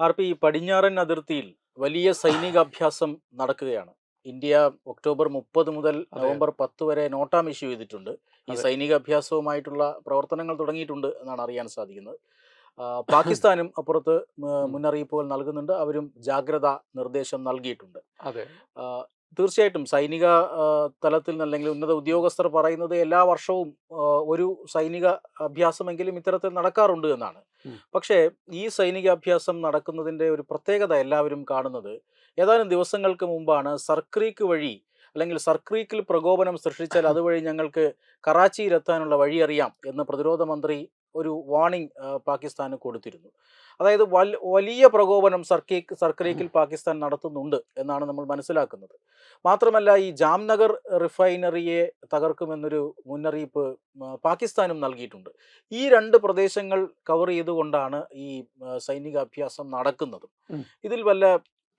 R P പടിഞ്ഞാറൻ അതിർത്തിയിൽ വലിയ സൈനികാഭ്യാസം നടക്കുകയാണ്. ഇന്ത്യ ഒക്ടോബർ മുപ്പത് മുതൽ നവംബർ പത്ത് വരെ നോട്ടാം ഇഷ്യൂ ചെയ്തിട്ടുണ്ട്. ഈ സൈനികാഭ്യാസവുമായിട്ടുള്ള പ്രവർത്തനങ്ങൾ തുടങ്ങിയിട്ടുണ്ട് എന്നാണ് അറിയാൻ സാധിക്കുന്നത്. പാകിസ്ഥാനും അപ്പുറത്ത്. മുന്നറിയിപ്പുകൾ നൽകുന്നുണ്ട്. അവരും ജാഗ്രത നിർദ്ദേശം നൽകിയിട്ടുണ്ട്. തീർച്ചയായിട്ടും സൈനിക തലത്തിൽ അല്ലെങ്കിൽ ഉന്നത ഉദ്യോഗസ്ഥർ പറയുന്നത് എല്ലാ വർഷവും ഒരു സൈനിക അഭ്യാസമെങ്കിലും ഇത്തരത്തിൽ നടക്കാറുണ്ട് എന്നാണ്. പക്ഷേ ഈ സൈനിക അഭ്യാസം നടക്കുന്നതിന്റെ ഒരു പ്രത്യേകത എല്ലാവരും കാണുന്നത് ഏതാനും ദിവസങ്ങൾക്ക് മുമ്പാണ് സർക്രീക്ക് വഴി അല്ലെങ്കിൽ സർക്രീക്കിൽ പ്രകോപനം സൃഷ്ടിച്ചാൽ അതുവഴി ഞങ്ങൾക്ക് കറാച്ചിയിലെത്താനുള്ള വഴി അറിയാം എന്ന് പ്രതിരോധ മന്ത്രി ഒരു വാണിംഗ് പാകിസ്ഥാന് കൊടുത്തിരുന്നു. അതായത് വലിയ പ്രകോപനം സർക്കേ സർക്കറേക്കിൽ പാകിസ്ഥാൻ നടത്തുന്നുണ്ട് എന്നാണ് നമ്മൾ മനസ്സിലാക്കുന്നത്. മാത്രമല്ല ഈ ജാംനഗർ റിഫൈനറിയെ തകർക്കുമെന്നൊരു മുന്നറിയിപ്പ് പാകിസ്ഥാനും നൽകിയിട്ടുണ്ട്. ഈ രണ്ട് പ്രദേശങ്ങൾ കവർ ചെയ്തുകൊണ്ടാണ് ഈ സൈനികാഭ്യാസം സൈനിക അഭ്യാസം നടക്കുന്നത് ഇതിൽ വല്ല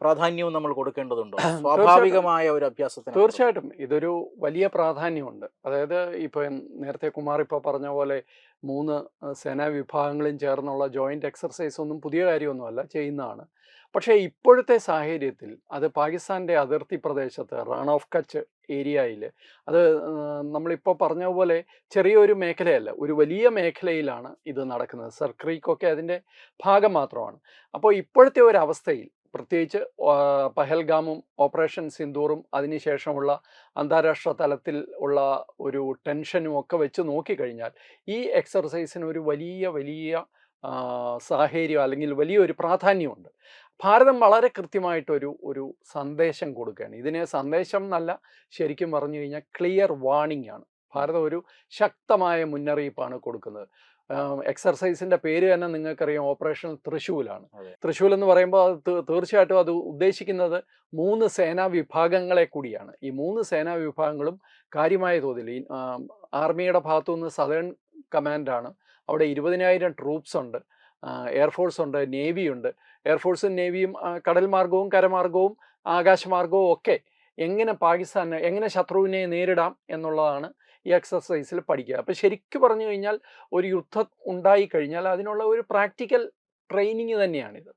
പ്രാധാന്യവും നമ്മൾ കൊടുക്കേണ്ടതുണ്ടോ? സ്വാഭാവികമായ ഒരു അഭ്യാസത്തിന് തീർച്ചയായിട്ടും. ഇതൊരു വലിയ പ്രാധാന്യമുണ്ട്. അതായത് ഇപ്പൊ നേരത്തെ കുമാർ ഇപ്പോൾ പറഞ്ഞ പോലെ മൂന്ന് സേനാ വിഭാഗങ്ങളും ചേർന്നുള്ള ജോയിന്റ് എക്സർസൈസ് ഒന്നും പുതിയ കാര്യമൊന്നുമല്ല ചെയ്യുന്നതാണ്. പക്ഷേ ഇപ്പോഴത്തെ സാഹചര്യത്തിൽ അത് പാകിസ്ഥാന്റെ അതിർത്തി പ്രദേശത്ത് റൺ ഓഫ് കച്ച് ഏരിയയിൽ അത് നമ്മളിപ്പോൾ പറഞ്ഞ പോലെ ചെറിയൊരു മേഖലയല്ല ഒരു വലിയ മേഖലയിലാണ് ഇത് നടക്കുന്നത്. സർക്രീക്കൊക്കെ അതിന്റെ ഭാഗം മാത്രമാണ്. അപ്പോൾ ഇപ്പോഴത്തെ ഒരു അവസ്ഥയിൽ പ്രത്യേകിച്ച് പഹൽഗാമും ഓപ്പറേഷൻ സിന്ദൂറും അതിനുശേഷമുള്ള അന്താരാഷ്ട്ര തലത്തിൽ ഉള്ള ഒരു ടെൻഷനും ഒക്കെ വെച്ച് നോക്കിക്കഴിഞ്ഞാൽ ഈ എക്സർസൈസിന് ഒരു വലിയ വലിയ സാഹചര്യം അല്ലെങ്കിൽ വലിയൊരു പ്രാധാന്യമുണ്ട്. ഭാരതം വളരെ കൃത്യമായിട്ടൊരു ഒരു സന്ദേശം കൊടുക്കുകയാണ്. ഇതിനെ സന്ദേശം എന്നല്ല ശരിക്കും പറഞ്ഞു കഴിഞ്ഞാൽ ക്ലിയർ വാണിംഗ് ആണ്. ഭാരതം ഒരു ശക്തമായ മുന്നറിയിപ്പാണ് കൊടുക്കുന്നത്. എക്സർസൈസിന്റെ പേര് തന്നെ നിങ്ങൾക്കറിയാം ഓപ്പറേഷൻ തൃശൂലാണ്. തൃശൂൽ എന്ന് പറയുമ്പോൾ അത് തീർച്ചയായിട്ടും അത് ഉദ്ദേശിക്കുന്നത് മൂന്ന് സേനാ വിഭാഗങ്ങളെ കൂടിയാണ്. ഈ മൂന്ന് സേനാ വിഭാഗങ്ങളും കാര്യമായ തോതിൽ ഈ ആർമിയുടെ ഭാഗത്തു നിന്ന് സദേൺ കമാൻഡാണ്. അവിടെ ഇരുപതിനായിരം ട്രൂപ്സ് ഉണ്ട് എയർഫോഴ്സ് ഉണ്ട് നേവി ഉണ്ട്. എയർഫോഴ്സും നേവിയും കടൽ മാർഗവും കരമാർഗവും ആകാശമാർഗവും ഒക്കെ എങ്ങനെ പാകിസ്ഥാനെ എങ്ങനെ ശത്രുവിനെ നേരിടാം എന്നുള്ളതാണ് ഈ എക്സസൈസിൽ പഠിക്കുക. അപ്പോൾ ശരിക്കും പറഞ്ഞു കഴിഞ്ഞാൽ ഒരു യുദ്ധം ഉണ്ടായി കഴിഞ്ഞാൽ അതിനുള്ള ഒരു പ്രാക്ടിക്കൽ ട്രെയിനിങ് തന്നെയാണിത്.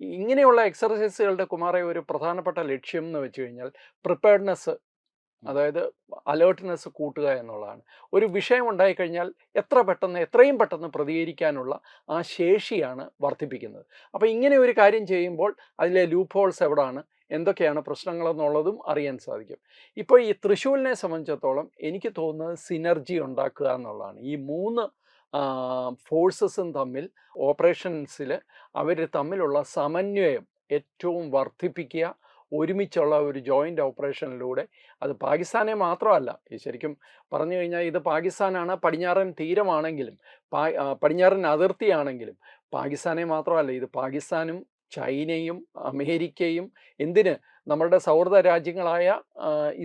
ഇങ്ങനെയുള്ള എക്സർസൈസുകളുടെ കുമാറെ ഒരു പ്രധാനപ്പെട്ട ലക്ഷ്യം എന്ന് വെച്ച് കഴിഞ്ഞാൽ പ്രിപ്പയർഡ്നെസ് അതായത് അലേർട്ട്നെസ് കൂട്ടുക എന്നുള്ളതാണ്. ഒരു വിഷയം ഉണ്ടായിക്കഴിഞ്ഞാൽ എത്ര പെട്ടെന്ന് എത്രയും പെട്ടെന്ന് പ്രതികരിക്കാനുള്ള ആ ശേഷിയാണ് വർദ്ധിപ്പിക്കുന്നത്. അപ്പോൾ ഇങ്ങനെ ഒരു കാര്യം ചെയ്യുമ്പോൾ അതിലെ ലൂപ്പ് ഹോൾസ് എവിടാണ്? എന്തൊക്കെയാണ് പ്രശ്നങ്ങളെന്നുള്ളതും അറിയാൻ സാധിക്കും. ഇപ്പോൾ ഈ തൃശ്ശൂരിനെ സംബന്ധിച്ചിടത്തോളം എനിക്ക് തോന്നുന്നത് സിനർജി ഉണ്ടാക്കുക എന്നുള്ളതാണ്. ഈ മൂന്ന് ഫോഴ്സസും തമ്മിൽ ഓപ്പറേഷൻസിൽ അവർ തമ്മിലുള്ള സമന്വയം ഏറ്റവും വർദ്ധിപ്പിക്കുക ഒരുമിച്ചുള്ള ഒരു ജോയിന്റ് ഓപ്പറേഷനിലൂടെ. അത് പാകിസ്ഥാനെ മാത്രമല്ല. ശരിക്കും പറഞ്ഞു കഴിഞ്ഞാൽ ഇത് പാകിസ്ഥാനാണ് പടിഞ്ഞാറൻ തീരമാണെങ്കിലും പടിഞ്ഞാറൻ അതിർത്തിയാണെങ്കിലും പാകിസ്ഥാനെ മാത്രമല്ല ഇത് പാകിസ്ഥാനും ചൈനയും അമേരിക്കയും എന്തിന് നമ്മുടെ സൗഹൃദ രാജ്യങ്ങളായ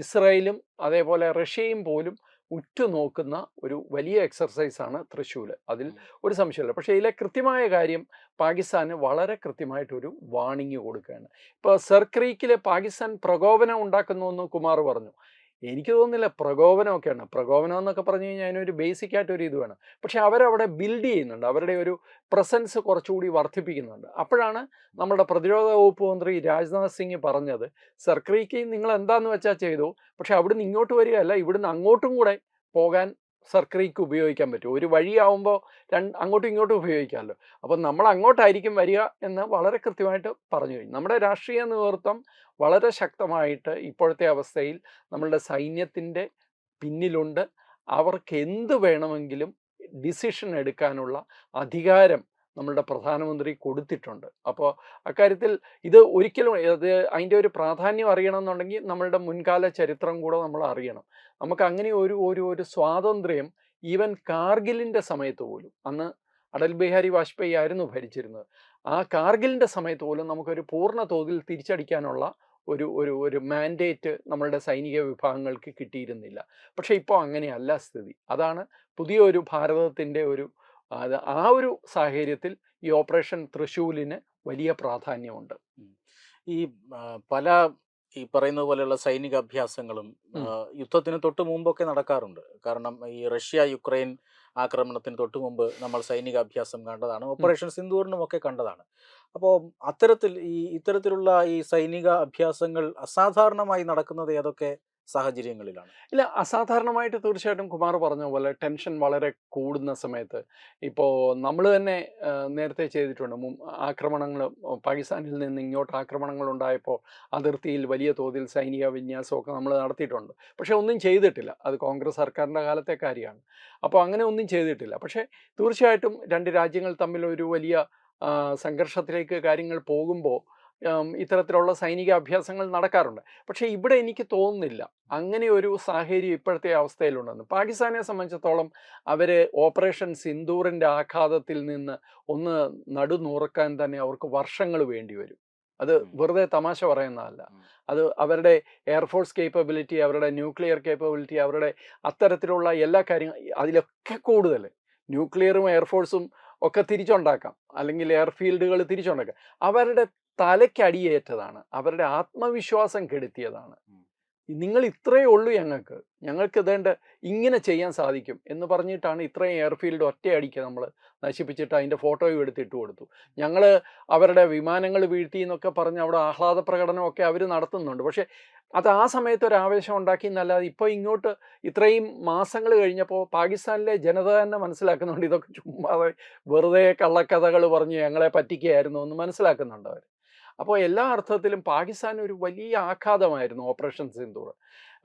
ഇസ്രായേലും അതേപോലെ റഷ്യയും പോലും ഉറ്റുനോക്കുന്ന ഒരു വലിയ എക്സർസൈസാണ് തൃശ്ശൂർ അതിൽ ഒരു സംശയമില്ല പക്ഷേ ഇതിലെ കൃത്യമായ കാര്യം പാകിസ്ഥാന് വളരെ കൃത്യമായിട്ടൊരു വാണിംഗ് കൊടുക്കുകയാണ്. ഇപ്പോൾ സർക്രീക്കിൽ പാകിസ്ഥാൻ പ്രകോപനം ഉണ്ടാക്കുന്നു എന്ന് കുമാർ പറഞ്ഞു. എനിക്ക് തോന്നുന്നില്ല പ്രകോപനമൊക്കെയാണ്. പ്രകോപനം എന്നൊക്കെ പറഞ്ഞു കഴിഞ്ഞാൽ അതിനൊരു ബേസിക് ആയിട്ട് ഒരു ഇത് വേണം. പക്ഷെ അവരവിടെ ബിൽഡ് ചെയ്യുന്നുണ്ട്. അവരുടെ ഒരു പ്രസൻസ് കുറച്ചുകൂടി വർദ്ധിപ്പിക്കുന്നുണ്ട്. അപ്പോഴാണ് നമ്മുടെ പ്രതിരോധ വകുപ്പ് മന്ത്രി രാജ്നാഥ് സിംഗ് പറഞ്ഞത് സർക്രീക്ക് നിങ്ങൾ എന്താന്ന് വെച്ചാൽ ചെയ്തു? പക്ഷെ അവിടുന്ന് ഇങ്ങോട്ട് വരികയല്ല ഇവിടുന്ന് അങ്ങോട്ടും കൂടെ പോകാൻ സർക്രീക്ക് ഉപയോഗിക്കാൻ പറ്റും. ഒരു വഴിയാവുമ്പോൾ രണ്ട് അങ്ങോട്ടും ഇങ്ങോട്ടും ഉപയോഗിക്കാമല്ലോ. അപ്പം നമ്മൾ അങ്ങോട്ടായിരിക്കും വരിക എന്ന് വളരെ കൃത്യമായിട്ട് പറഞ്ഞു കഴിഞ്ഞു. നമ്മുടെ രാഷ്ട്രീയ നേതൃത്വം വളരെ ശക്തമായിട്ട് ഇപ്പോഴത്തെ അവസ്ഥയിൽ നമ്മളുടെ സൈന്യത്തിന്റെ പിന്നിലുണ്ട്. അവർക്ക് എന്ത് വേണമെങ്കിലും ഡിസിഷൻ എടുക്കാനുള്ള അധികാരം നമ്മളുടെ പ്രധാനമന്ത്രി കൊടുത്തിട്ടുണ്ട്. അപ്പോൾ അക്കാര്യത്തിൽ ഇത് ഒരിക്കലും അത് അതിന്റെ ഒരു പ്രാധാന്യം അറിയണമെന്നുണ്ടെങ്കിൽ നമ്മളുടെ മുൻകാല ചരിത്രം കൂടെ നമ്മൾ അറിയണം. നമുക്ക് അങ്ങനെ ഒരു ഒരു ഒരു സ്വാതന്ത്ര്യം ഈവൻ കാർഗിലിന്റെ സമയത്ത് പോലും അന്ന് അടൽ ബിഹാരി വാജ്പേയി ആയിരുന്നു ഭരിച്ചിരുന്നത്. ആ കാർഗിലിന്റെ സമയത്ത് പോലും നമുക്കൊരു പൂർണ തോതിൽ തിരിച്ചടിക്കാനുള്ള ഒരു ഒരു ഒരു മാൻഡേറ്റ് നമ്മളുടെ സൈനിക വിഭാഗങ്ങൾക്ക് കിട്ടിയിരുന്നില്ല. പക്ഷേ ഇപ്പോൾ അങ്ങനെയല്ല സ്ഥിതി. അതാണ് പുതിയൊരു ഭാരതത്തിന്റെ ഒരു അത് ആ ഒരു സാഹചര്യത്തിൽ ഈ ഓപ്പറേഷൻ തൃശ്ശൂലിന് വലിയ പ്രാധാന്യമുണ്ട്. ഈ പല ഈ പറയുന്നത് പോലെയുള്ള സൈനിക അഭ്യാസങ്ങളും യുദ്ധത്തിന് തൊട്ട് മുമ്പൊക്കെ നടക്കാറുണ്ട്. കാരണം ഈ റഷ്യ യുക്രൈൻ ആക്രമണത്തിന് തൊട്ട് മുമ്പ് നമ്മൾ സൈനിക അഭ്യാസം കണ്ടതാണ് ഓപ്പറേഷൻ സിന്ദൂറിനും ഒക്കെ കണ്ടതാണ്. അപ്പോൾ അത്തരത്തിൽ ഈ ഇത്തരത്തിലുള്ള ഈ സൈനിക അഭ്യാസങ്ങൾ അസാധാരണമായി നടക്കുന്നത് ഏതൊക്കെ? സാഹചര്യങ്ങളിലാണ്. ഇല്ല അസാധാരണമായിട്ട് തീർച്ചയായിട്ടും കുമാർ പറഞ്ഞ പോലെ ടെൻഷൻ വളരെ കൂടുന്ന സമയത്ത് ഇപ്പോൾ നമ്മൾ തന്നെ നേരത്തെ ചെയ്തിട്ടുണ്ട്. ആക്രമണങ്ങൾ പാകിസ്ഥാനിൽ നിന്ന് ഇങ്ങോട്ട് ആക്രമണങ്ങൾ ഉണ്ടായപ്പോൾ അതിർത്തിയിൽ വലിയ തോതിൽ സൈനിക വിന്യാസമൊക്കെ നമ്മൾ നടത്തിയിട്ടുണ്ട്. പക്ഷേ ഒന്നും ചെയ്തിട്ടില്ല. അത് കോൺഗ്രസ് സർക്കാരിന്റെ കാലത്തെ കാര്യമാണ്. അപ്പോൾ അങ്ങനെ ഒന്നും ചെയ്തിട്ടില്ല. പക്ഷേ തീർച്ചയായിട്ടും രണ്ട് രാജ്യങ്ങൾ തമ്മിൽ ഒരു വലിയ സംഘർഷത്തിലേക്ക് കാര്യങ്ങൾ പോകുമ്പോൾ ഇത്തരത്തിലുള്ള സൈനിക അഭ്യാസങ്ങൾ നടക്കാറുണ്ട്. പക്ഷേ ഇവിടെ എനിക്ക് തോന്നുന്നില്ല. അങ്ങനെ ഒരു സാഹചര്യം ഇപ്പോഴത്തെ അവസ്ഥയിലുണ്ടെന്ന്. പാകിസ്ഥാനെ സംബന്ധിച്ചിടത്തോളം അവർ ഓപ്പറേഷൻ സിന്ദൂറിന്റെ ആഘാതത്തിൽ നിന്ന് ഒന്ന് നടുനുറക്കാൻ തന്നെ അവർക്ക് വർഷങ്ങൾ വേണ്ടി വരും. അത് വെറുതെ തമാശ പറയുന്നതല്ല. അത് അവരുടെ എയർഫോഴ്സ് കേപ്പബിലിറ്റി അവരുടെ ന്യൂക്ലിയർ കേപ്പബിലിറ്റി അവരുടെ അത്തരത്തിലുള്ള എല്ലാ കാര്യങ്ങളും അതിലൊക്കെ കൂടുതൽ ന്യൂക്ലിയറും എയർഫോഴ്സും ഒക്കെ തിരിച്ചുണ്ടാക്കാം. അല്ലെങ്കിൽ എയർഫീൽഡുകൾ തിരിച്ചുണ്ടാക്കാം. അവരുടെ തലയ്ക്കടിയേറ്റതാണ്. അവരുടെ ആത്മവിശ്വാസം കെടുത്തിയതാണ്. നിങ്ങൾ ഇത്രയേ ഉള്ളൂ ഞങ്ങൾക്ക്. ഞങ്ങൾക്ക് ഇതേണ്ട ഇങ്ങനെ ചെയ്യാൻ സാധിക്കും. എന്ന് പറഞ്ഞിട്ടാണ് ഇത്രയും എയർഫീൽഡ് ഒറ്റയടിക്ക് നമ്മൾ നശിപ്പിച്ചിട്ട് അതിന്റെ ഫോട്ടോയും എടുത്തിട്ട് കൊടുത്തു. ഞങ്ങൾ അവരുടെ വിമാനങ്ങൾ വീഴ്ത്തി എന്നൊക്കെ പറഞ്ഞ് അവിടെ ആഹ്ലാദ പ്രകടനമൊക്കെ അവർ നടത്തുന്നുണ്ട്. പക്ഷേ അത് ആ സമയത്ത് ഒരു ആവേശം ഉണ്ടാക്കി എന്നല്ലാതെ ഇപ്പോൾ ഇങ്ങോട്ട് ഇത്രയും മാസങ്ങൾ കഴിഞ്ഞപ്പോൾ പാകിസ്ഥാനിലെ ജനത തന്നെ മനസ്സിലാക്കുന്നുണ്ട്. ഇതൊക്കെ ചുമ്മാതെ വെറുതെ കള്ളക്കഥകൾ പറഞ്ഞ് ഞങ്ങളെ പറ്റിക്കുകയായിരുന്നു എന്ന് മനസ്സിലാക്കുന്നുണ്ട് അവർ അപ്പോൾ എല്ലാ അർത്ഥത്തിലും പാകിസ്ഥാൻ ഒരു വലിയ ആഘാതമായിരുന്നു ഓപ്പറേഷൻ സിന്ദൂർ.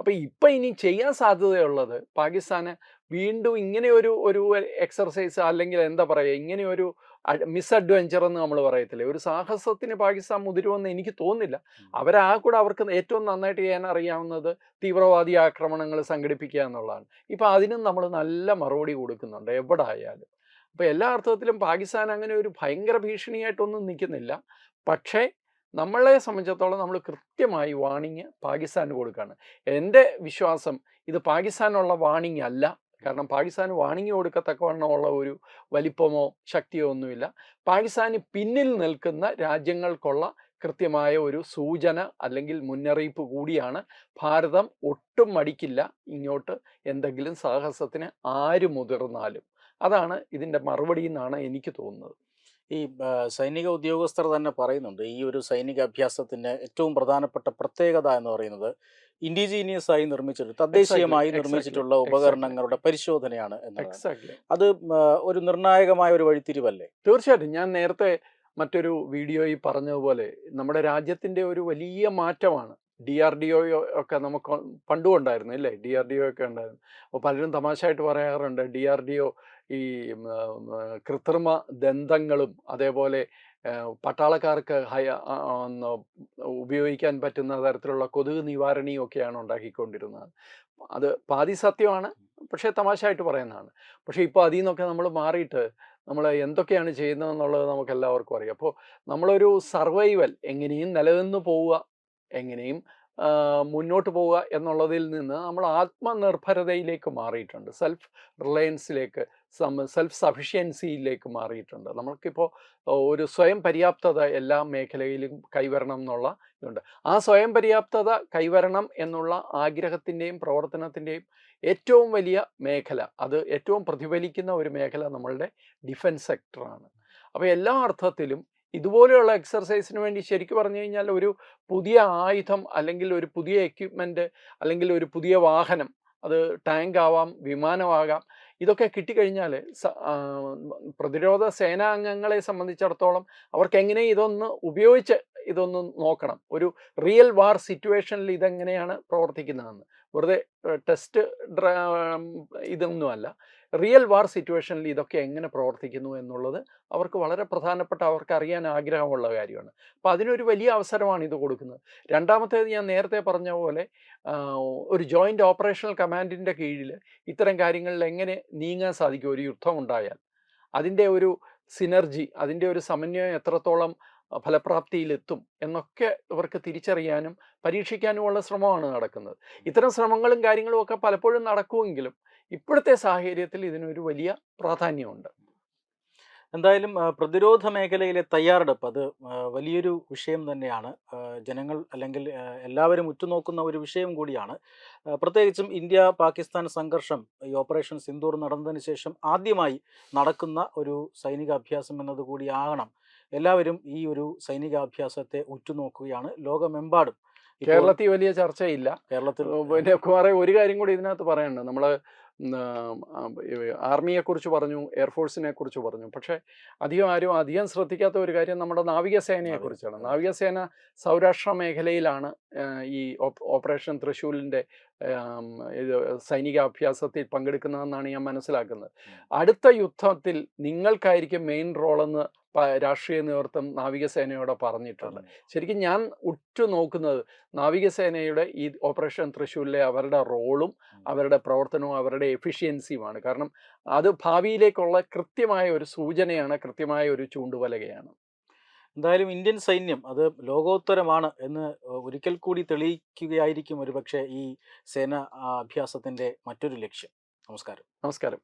അപ്പോൾ ഇപ്പം ഇനി ചെയ്യാൻ സാധ്യതയുള്ളത് പാകിസ്ഥാന് വീണ്ടും ഇങ്ങനെ ഒരു ഒരു എക്സർസൈസ് അല്ലെങ്കിൽ എന്താ പറയുക ഇങ്ങനെ മിസ് അഡ്വഞ്ചർ എന്ന് നമ്മൾ പറയത്തില്ലേ ഒരു സാഹസത്തിന് പാകിസ്ഥാൻ മുതിരുമെന്ന് എനിക്ക് തോന്നുന്നില്ല. അവരാ കൂടെ അവർക്ക് ഏറ്റവും നന്നായിട്ട് ചെയ്യാൻ അറിയാവുന്നത് തീവ്രവാദി ആക്രമണങ്ങൾ സംഘടിപ്പിക്കുക എന്നുള്ളതാണ്. ഇപ്പം അതിനും നമ്മൾ നല്ല മറുപടി കൊടുക്കുന്നുണ്ട് എവിടെ ആയാലും അപ്പോൾ എല്ലാ അർത്ഥത്തിലും പാകിസ്ഥാൻ അങ്ങനെ ഒരു ഭയങ്കര ഭീഷണിയായിട്ടൊന്നും നിൽക്കുന്നില്ല. പക്ഷേ നമ്മളെ സംബന്ധിച്ചിടത്തോളം നമ്മൾ കൃത്യമായി വാണിങ് പാകിസ്ഥാന് കൊടുക്കുകയാണ് എന്റെ വിശ്വാസം ഇത് പാകിസ്ഥാനുള്ള വാണിങ് അല്ല. കാരണം പാകിസ്ഥാന് വാണിങ് കൊടുക്കത്തക്കവണ്ണമുള്ള ഒരു വലിപ്പമോ ശക്തിയോ ഒന്നുമില്ല. പാകിസ്ഥാന് പിന്നിൽ നിൽക്കുന്ന രാജ്യങ്ങൾക്കുള്ള കൃത്യമായ ഒരു സൂചന അല്ലെങ്കിൽ മുന്നറിയിപ്പ് കൂടിയാണ് ഭാരതം ഒട്ടും മടിക്കില്ല ഇങ്ങോട്ട് എന്തെങ്കിലും സാഹസത്തിന് ആര് മുതിർന്നാലും. അതാണ് ഇതിന്റെ മറുപടി എന്നാണ് എനിക്ക് തോന്നുന്നത്. ഈ സൈനിക ഉദ്യോഗസ്ഥർ തന്നെ പറയുന്നുണ്ട്. ഈ ഒരു സൈനിക അഭ്യാസത്തിന് ഏറ്റവും പ്രധാനപ്പെട്ട പ്രത്യേകത എന്ന് പറയുന്നത് ഇൻഡിജീനിയസ് ആയി നിർമ്മിച്ചിട്ട് തദ്ദേശീയമായി നിർമ്മിച്ചിട്ടുള്ള ഉപകരണങ്ങളുടെ പരിശോധനയാണ് അത് ഒരു നിർണായകമായ ഒരു വഴിത്തിരിവല്ലേ? തീർച്ചയായിട്ടും. ഞാൻ നേരത്തെ മറ്റൊരു വീഡിയോയിൽ പറഞ്ഞതുപോലെ നമ്മുടെ രാജ്യത്തിന്റെ ഒരു വലിയ മാറ്റമാണ്. ഡി ആർ ഡി ഒ ഒക്കെ നമുക്ക് പണ്ടും ഉണ്ടായിരുന്നു അല്ലേ? ഡി ആർ ഡി ഒ ഒക്കെ ഉണ്ടായിരുന്നു. അപ്പോൾ പലരും തമാശയായിട്ട് പറയാറുണ്ട് ഡി ആർ ഡി ഒ ഈ കൃത്രിമ ദന്തങ്ങളും അതേപോലെ പട്ടാളക്കാർക്ക് ഹയ ഉപയോഗിക്കാൻ പറ്റുന്ന തരത്തിലുള്ള കൊതുക് നിവാരണിയും ഒക്കെയാണ് ഉണ്ടാക്കിക്കൊണ്ടിരുന്നത്. അത് പാതി സത്യമാണ് പക്ഷേ തമാശയായിട്ട് പറയുന്നതാണ്. പക്ഷേ ഇപ്പോൾ അതിൽ നിന്നൊക്കെ നമ്മൾ മാറിയിട്ട് നമ്മൾ എന്തൊക്കെയാണ് ചെയ്യുന്നതെന്നുള്ളത് നമുക്ക് എല്ലാവർക്കും അറിയാം. അപ്പോൾ നമ്മളൊരു സർവൈവൽ എങ്ങനെയും നിലനിന്ന് പോവുക എങ്ങനെയും മുന്നോട്ട് പോവുക എന്നുള്ളതിൽ നിന്ന് നമ്മൾ ആത്മനിർഭരതയിലേക്ക് മാറിയിട്ടുണ്ട്. സെൽഫ് റിലയൻസിലേക്ക് സെൽഫ് സഫിഷ്യൻസിയിലേക്ക് മാറിയിട്ടുണ്ട്. നമുക്കിപ്പോൾ ഒരു സ്വയം പര്യാപ്തത എല്ലാ മേഖലയിലും കൈവരണം എന്നുള്ള ഇതുണ്ട്. ആ സ്വയം പര്യാപ്തത കൈവരണം എന്നുള്ള ആഗ്രഹത്തിന്റെയും പ്രവർത്തനത്തിന്റെയും ഏറ്റവും വലിയ മേഖല അത് ഏറ്റവും പ്രതിഫലിക്കുന്ന ഒരു മേഖല നമ്മളുടെ ഡിഫൻസ് സെക്ടറാണ്. അപ്പോൾ എല്ലാ അർത്ഥത്തിലും ഇതുപോലെയുള്ള എക്സർസൈസിന് വേണ്ടി ശരിക്കും പറഞ്ഞു കഴിഞ്ഞാൽ ഒരു പുതിയ ആയുധം അല്ലെങ്കിൽ ഒരു പുതിയ എക്യുപ്മെന്റ് അല്ലെങ്കിൽ ഒരു പുതിയ വാഹനം അത് ടാങ്ക് ആവാം വിമാനമാകാം ഇതൊക്കെ കിട്ടിക്കഴിഞ്ഞാൽ പ്രതിരോധ സേനാംഗങ്ങളെ സംബന്ധിച്ചിടത്തോളം അവർക്ക് എങ്ങനെ ഇതൊന്ന് ഉപയോഗിച്ച് ഇതൊന്ന് നോക്കണം. ഒരു റിയൽ വാർ സിറ്റുവേഷനിൽ ഇതെങ്ങനെയാണ് പ്രവർത്തിക്കുന്നതെന്ന്. വെറുതെ ടെസ്റ്റ് ഇതൊന്നുമല്ല. റിയൽ വാർ സിറ്റുവേഷനിൽ ഇതൊക്കെ എങ്ങനെ പ്രവർത്തിക്കുന്നു എന്നുള്ളത് അവർക്ക് വളരെ പ്രധാനപ്പെട്ട അവർക്ക് അറിയാൻ ആഗ്രഹമുള്ള കാര്യമാണ്. അപ്പോൾ അതിനൊരു വലിയ അവസരമാണ് ഇത് കൊടുക്കുന്നത്. രണ്ടാമത്തേത് ഞാൻ നേരത്തെ പറഞ്ഞ പോലെ ഒരു ജോയിന്റ് ഓപ്പറേഷണൽ കമാൻഡിന്റെ കീഴിൽ ഇത്തരം കാര്യങ്ങളിൽ എങ്ങനെ നീങ്ങാൻ സാധിക്കും? ഒരു യുദ്ധം ഉണ്ടായാൽ. അതിന്റെ ഒരു സിനർജി അതിന്റെ ഒരു സമന്വയം എത്രത്തോളം ഫലപ്രാപ്തിയിലെത്തും എന്നൊക്കെ ഇവർക്ക് തിരിച്ചറിയാനും പരീക്ഷിക്കാനുമുള്ള ശ്രമമാണ് നടക്കുന്നത്. ഇത്തരം ശ്രമങ്ങളും കാര്യങ്ങളും ഒക്കെ പലപ്പോഴും നടക്കുമെങ്കിലും ഇപ്പോഴത്തെ സാഹചര്യത്തിൽ ഇതിനൊരു വലിയ പ്രാധാന്യമുണ്ട്. എന്തായാലും പ്രതിരോധ മേഖലയിലെ തയ്യാറെടുപ്പ് അത് വലിയൊരു വിഷയം തന്നെയാണ്. ജനങ്ങൾ അല്ലെങ്കിൽ എല്ലാവരും ഉറ്റുനോക്കുന്ന ഒരു വിഷയം കൂടിയാണ്. പ്രത്യേകിച്ചും ഇന്ത്യ പാകിസ്ഥാൻ സംഘർഷം ഈ ഓപ്പറേഷൻ സിന്ദൂർ നടന്നതിന് ശേഷം ആദ്യമായി നടക്കുന്ന ഒരു സൈനിക അഭ്യാസം എന്നതുകൂടിയാകണം എല്ലാവരും ഈ ഒരു സൈനികാഭ്യാസത്തെ ഉറ്റുനോക്കുകയാണ്. ലോകമെമ്പാടും കേരളത്തിൽ വലിയ ചർച്ചയില്ല. കേരളത്തിൽ പിന്നെ കുറെ ഒരു കാര്യം കൂടി ഇതിനകത്ത് പറയുന്നുണ്ട് നമ്മൾ ആർമിയെ കുറിച്ച് പറഞ്ഞു എയർഫോഴ്സിനെ കുറിച്ച് പറഞ്ഞു. പക്ഷേ അധികം ആരും അധികം ശ്രദ്ധിക്കാത്ത ഒരു കാര്യം നമ്മുടെ നാവികസേനയെ കുറിച്ചാണ് നാവിക- നാവികസേന സൗരാഷ്ട്ര മേഖലയിലാണ് ഈ ഓപ്പറേഷൻ തൃശ്ശൂലിന്റെ ഇത് സൈനിക അഭ്യാസത്തിൽ പങ്കെടുക്കുന്നതെന്നാണ് ഞാൻ മനസ്സിലാക്കുന്നത്. അടുത്ത യുദ്ധത്തിൽ നിങ്ങൾക്കായിരിക്കും മെയിൻ റോളെന്ന് രാഷ്ട്രീയ നേതൃത്വം നാവികസേനയോട് പറഞ്ഞിട്ടുണ്ട്. ശരിക്കും ഞാൻ ഉറ്റുനോക്കുന്നത് നാവികസേനയുടെ ഈ ഓപ്പറേഷൻ തൃശ്ശൂരിലെ അവരുടെ റോളും അവരുടെ പ്രവർത്തനവും അവരുടെ എഫിഷ്യൻസിയുമാണ് കാരണം അത് ഭാവിയിലേക്കുള്ള കൃത്യമായ ഒരു സൂചനയാണ് കൃത്യമായ ഒരു ചൂണ്ടുവലകയാണ്. എന്തായാലും ഇന്ത്യൻ സൈന്യം അത് ലോകോത്തരമാണ് എന്ന് ഒരിക്കൽ കൂടി തെളിയിക്കുകയായിരിക്കും ഒരുപക്ഷെ ഈ സേന അഭ്യാസത്തിന്റെ മറ്റൊരു ലക്ഷ്യം. നമസ്കാരം. നമസ്കാരം.